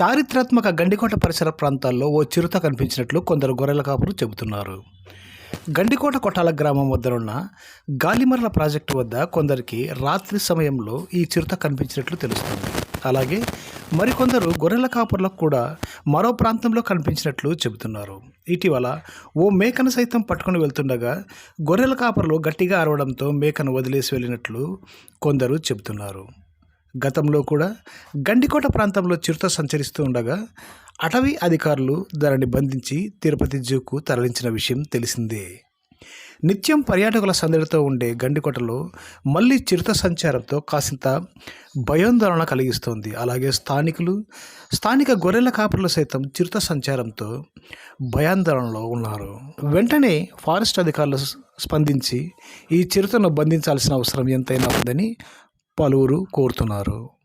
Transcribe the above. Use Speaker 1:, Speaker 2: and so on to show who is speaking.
Speaker 1: చారిత్రాత్మక గండికోట పరిసర ప్రాంతాల్లో ఓ చిరుత కనిపించినట్లు కొందరు గొర్రెల కాపులు చెబుతున్నారు. గండికోట కొట్టాల గ్రామం వద్దనున్న గాలిమరల ప్రాజెక్టు వద్ద కొందరికి రాత్రి సమయంలో ఈ చిరుత కనిపించినట్లు తెలుస్తుంది. అలాగే మరికొందరు గొర్రెల కాపుర్లకు కూడా మరో ప్రాంతంలో కనిపించినట్లు చెబుతున్నారు. ఇటీవల ఓ మేకను సైతం పట్టుకుని వెళ్తుండగా గొర్రెల కాపర్లు గట్టిగా అరవడంతో మేకను వదిలేసి వెళ్ళినట్లు కొందరు చెబుతున్నారు. గతంలో కూడా గండికోట ప్రాంతంలో చిరుత సంచరిస్తూ ఉండగా అటవీ అధికారులు దానిని బంధించి తిరుపతి జూకు తరలించిన విషయం తెలిసిందే. నిత్యం పర్యాటకుల సందడితో ఉండే గండికోటలో మళ్ళీ చిరుత సంచారంతో కాసింత భయాందోళన కలిగిస్తోంది. అలాగే స్థానికులు స్థానిక గొర్రెల కాపరులు సైతం చిరుత సంచారంతో భయాందోళనలో ఉన్నారు. వెంటనే ఫారెస్ట్ అధికారులు స్పందించి ఈ చిరుతను బంధించాల్సిన అవసరం ఎంతైనా ఉందని పలువురు కోరుతున్నారు.